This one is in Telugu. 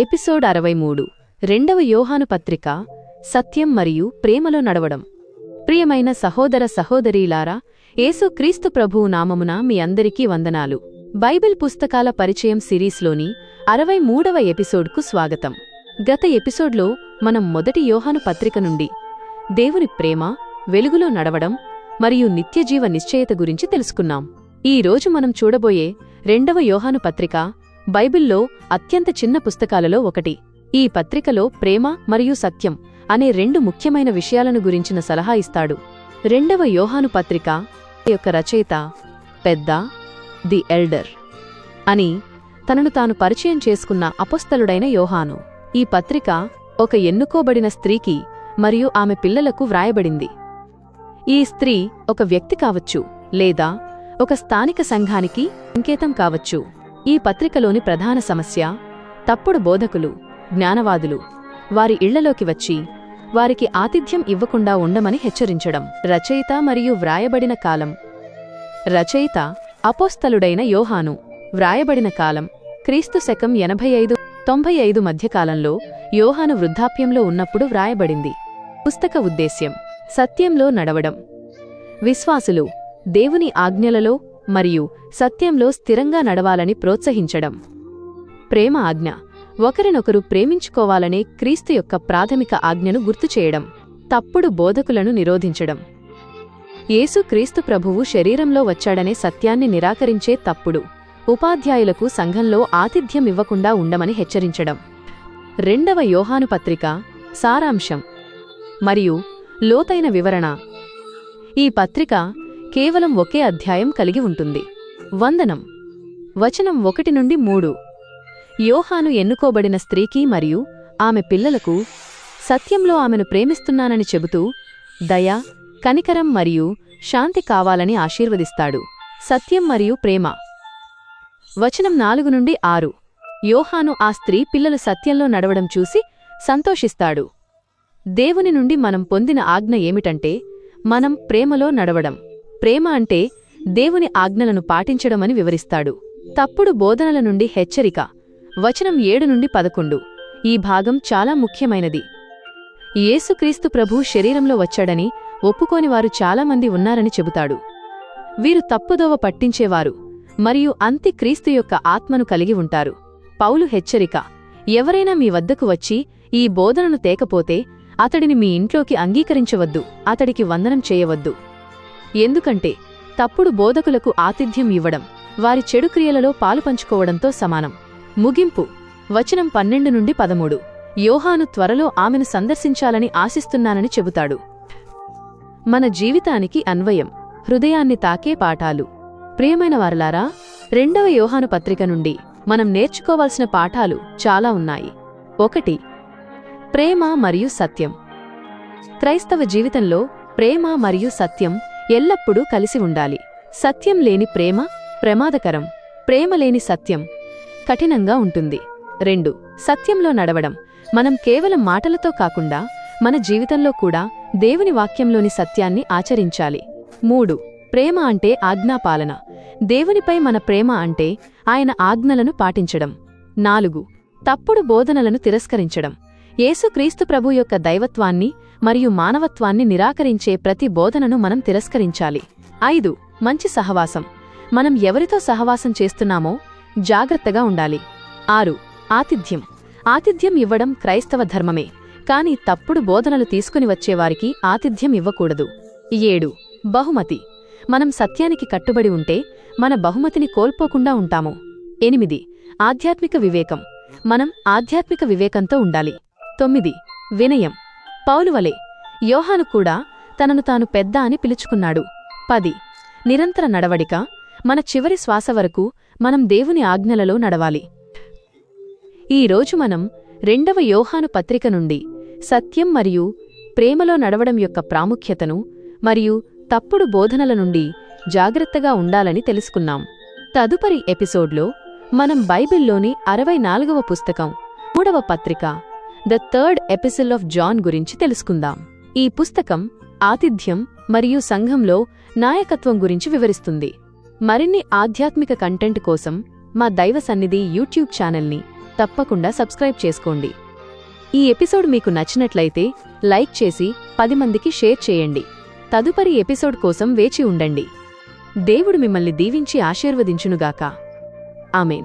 ఎపిసోడ్ అరవై మూడు రెండవ యోహాను పత్రిక సత్యం మరియు ప్రేమలో నడవడం. ప్రియమైన సహోదర సహోదరీలారా యేసు క్రీస్తు ప్రభువు నామమున మీ అందరికీ వందనాలు. బైబిల్ పుస్తకాల పరిచయం సిరీస్లోని అరవై మూడవ ఎపిసోడ్కు స్వాగతం. గత ఎపిసోడ్లో మనం మొదటి యోహాను పత్రిక నుండి దేవుని ప్రేమ వెలుగులో నడవడం మరియు నిత్యజీవ నిశ్చయత గురించి తెలుసుకున్నాం. ఈ రోజు మనం చూడబోయే రెండవ యోహాను పత్రిక బైబిల్లో అత్యంత చిన్న పుస్తకాలలో ఒకటి. ఈ పత్రికలో ప్రేమ మరియు సత్యం అనే రెండు ముఖ్యమైన విషయాలను గురించిన సలహా ఇస్తాడు. రెండవ యోహాను పత్రిక యొక్క రచయిత పెద్ద ది ఎల్డర్ అని తనను తాను పరిచయం చేసుకున్న అపస్థలుడైన యోహాను. ఈ పత్రిక ఒక ఎన్నుకోబడిన స్త్రీకి మరియు ఆమె పిల్లలకు వ్రాయబడింది. ఈ స్త్రీ ఒక వ్యక్తి కావచ్చు లేదా ఒక స్థానిక సంఘానికి సంకేతం కావచ్చు. ఈ పత్రికలోని ప్రధాన సమస్య తప్పుడు బోధకులు జ్ఞానవాదులు. వారి ఇళ్ళలోకి వచ్చి వారికి ఆతిథ్యం ఇవ్వకుండా ఉండమని హెచ్చరించడం రచయిత మరియు వ్రాయబడిన కాలం. రచయిత అపోస్తలుడైన యోహాను వ్రాయబడిన కాలం క్రీస్తు శకం ఎనభై ఐదు తొంభై ఐదు మధ్యకాలంలో యోహాను వృద్ధాప్యంలో ఉన్నప్పుడు వ్రాయబడింది. పుస్తక ఉద్దేశ్యం సత్యంలో నడవడం. విశ్వాసులు దేవుని ఆజ్ఞలలో మరియు సత్యంలో స్థిరంగా నడవాలని ప్రోత్సహించడం. ప్రేమ ఆజ్ఞ. ఒకరినొకరు ప్రేమించుకోవాలనే క్రీస్తు యొక్క ప్రాథమిక ఆజ్ఞను గుర్తుచేయడం తప్పుడు బోధకులను నిరోధించడం. యేసు క్రీస్తు ప్రభువు శరీరంలో వచ్చాడనే సత్యాన్ని నిరాకరించే తప్పుడు. ఉపాధ్యాయులకు సంఘంలో ఆతిథ్యం ఇవ్వకుండా ఉండమని హెచ్చరించడం. రెండవ యోహాను పత్రిక సారాంశం. మరియు లోతైన వివరణ. ఈ పత్రిక కేవలం ఒకే అధ్యాయం కలిగి ఉంటుంది. వందనం. వచనం ఒకటి నుండి మూడు. యోహాను ఎన్నుకోబడిన స్త్రీకి మరియు ఆమె పిల్లలకు సత్యంలో ఆమెను ప్రేమిస్తున్నానని చెబుతూ దయ కనికరం మరియు శాంతి కావాలని ఆశీర్వదిస్తాడు. సత్యం మరియు ప్రేమ. వచనం నాలుగు నుండి ఆరు. యోహాను ఆ స్త్రీ పిల్లలు సత్యంలో నడవడం చూసి సంతోషిస్తాడు. దేవుని నుండి మనం పొందిన ఆజ్ఞ ఏమిటంటే మనం ప్రేమలో నడవడం. ప్రేమ అంటే దేవుని ఆజ్ఞలను పాటించడమని వివరిస్తాడు. తప్పుడు బోధనల నుండి హెచ్చరిక. వచనం ఏడు నుండి పదకొండు. ఈ భాగం చాలా ముఖ్యమైనది. యేసుక్రీస్తు ప్రభు శరీరంలో వచ్చాడని ఒప్పుకోనివారు చాలామంది ఉన్నారని చెబుతాడు. వీరు తప్పుదోవ పట్టించేవారు మరియు అంతి క్రీస్తు యొక్క ఆత్మను కలిగి ఉంటారు. పౌలు హెచ్చరిక ఎవరైనా మీ వద్దకు వచ్చి ఈ బోధనను తేకపోతే అతడిని మీ ఇంట్లోకి అంగీకరించవద్దు అతడికి వందనం చేయవద్దు. ఎందుకంటే తప్పుడు బోధకులకు ఆతిథ్యం ఇవ్వడం వారి చెడు క్రియలలో పాలుపంచుకోవడంతో సమానం. ముగింపు వచనం పన్నెండు నుండి పదమూడు. యోహాను త్వరలో ఆమెను సందర్శించాలని ఆశిస్తున్నానని చెబుతాడు. మన జీవితానికి అన్వయం హృదయాన్ని తాకే పాఠాలు. ప్రియమైన వారలారా రెండవ యోహాను పత్రిక నుండి మనం నేర్చుకోవాల్సిన పాఠాలు చాలా ఉన్నాయి. ఒకటి ప్రేమ మరియు సత్యం. క్రైస్తవ జీవితంలో ప్రేమ మరియు సత్యం ఎల్లప్పుడూ కలిసి ఉండాలి. సత్యం లేని ప్రేమ ప్రమాదకరం. ప్రేమ లేని సత్యం కఠినంగా ఉంటుంది. రెండు సత్యంలో నడవడం. మనం కేవలం మాటలతో కాకుండా మన జీవితంలో కూడా దేవుని వాక్యంలోని సత్యాన్ని ఆచరించాలి. మూడు ప్రేమ అంటే ఆజ్ఞాపాలన. దేవునిపై మన ప్రేమ అంటే ఆయన ఆజ్ఞలను పాటించడం. నాలుగు తప్పుడు బోధనలను తిరస్కరించడం. యేసుక్రీస్తు ప్రభు యొక్క దైవత్వాన్ని మరియు మానవత్వాన్ని నిరాకరించే ప్రతి బోధనను మనం తిరస్కరించాలి. ఐదు మంచి సహవాసం. మనం ఎవరితో సహవాసం చేస్తున్నామో జాగ్రత్తగా ఉండాలి. ఆరు ఆతిథ్యం. ఆతిథ్యం ఇవ్వడం క్రైస్తవ ధర్మమే కాని తప్పుడు బోధనలు తీసుకుని వచ్చేవారికి ఆతిథ్యం ఇవ్వకూడదు. ఏడు బహుమతి. మనం సత్యానికి కట్టుబడి ఉంటే మన బహుమతిని కోల్పోకుండా ఉంటాము. ఎనిమిది ఆధ్యాత్మిక వివేకం. మనం ఆధ్యాత్మిక వివేకంతో ఉండాలి. తొమ్మిది వినయం. పౌలువలే యోహాను కూడా తనను తాను పెద్ద అని పిలుచుకున్నాడు. పది. నిరంతర నడవడిక మన చివరి శ్వాస వరకు మనం దేవుని ఆజ్ఞలలో నడవాలి. ఈరోజు మనం రెండవ యోహాను పత్రిక నుండి సత్యం మరియు ప్రేమలో నడవడం యొక్క ప్రాముఖ్యతను మరియు తప్పుడు బోధనల నుండి జాగ్రత్తగా ఉండాలని తెలుసుకున్నాం. తదుపరి ఎపిసోడ్లో మనం బైబిల్లోని అరవై నాలుగవ పుస్తకం మూడవ పత్రిక the third episode of John గురించి తెలుసుకుందాం. ఈ పుస్తకం ఆతిథ్యం మరియు సంఘంలో నాయకత్వం గురించి వివరిస్తుంది. మరిన్ని ఆధ్యాత్మిక కంటెంట్ కోసం మా దైవ సన్నిధి యూట్యూబ్ ఛానల్ని తప్పకుండా సబ్స్క్రైబ్ చేసుకోండి. ఈ ఎపిసోడ్ మీకు నచ్చినట్లయితే లైక్ చేసి పది మందికి షేర్ చేయండి. తదుపరి ఎపిసోడ్ కోసం వేచి ఉండండి. దేవుడు మిమ్మల్ని దీవించి ఆశీర్వదించునుగాక. ఆమెన్.